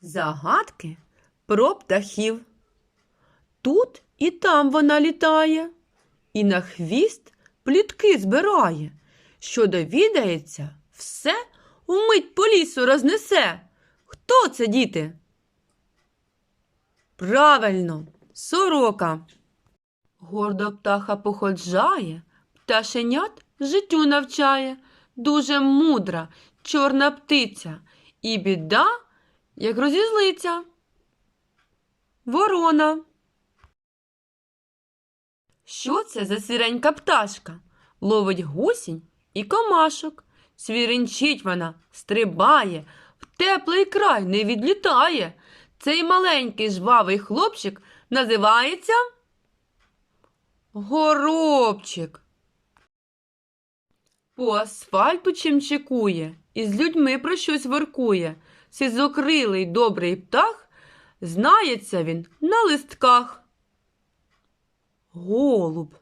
Загадки про птахів. Тут і там вона літає, і на хвіст плітки збирає. Що довідається, все вмить по лісу рознесе. Хто це, діти? Правильно, сорока. Гордо птаха походжає, пташенят життю навчає, дуже мудра, чорна птиця, і біда, як розізлиться. Ворона. Що це за сіренька пташка? Ловить гусінь і комашок. Свіринчить вона, стрибає, в теплий край не відлітає. Цей маленький жвавий хлопчик називається Горобчик. По асфальту чимчикує і з людьми про щось воркує. Сизокрилий добрий птах, знається він на листках. Голуб.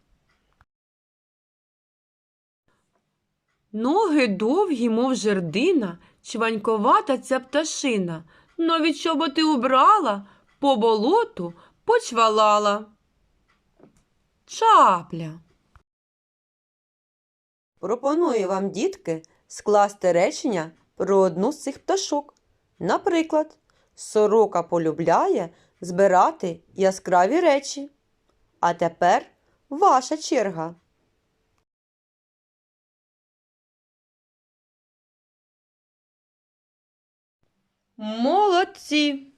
Ноги довгі, мов жердина, чваньковата ця пташина. Нові чоботи убрала, по болоту почвалала. Чапля. Пропоную вам, дітки, скласти речення про одну з цих пташок. Наприклад, сорока полюбляє збирати яскраві речі. А тепер ваша черга. Молодці!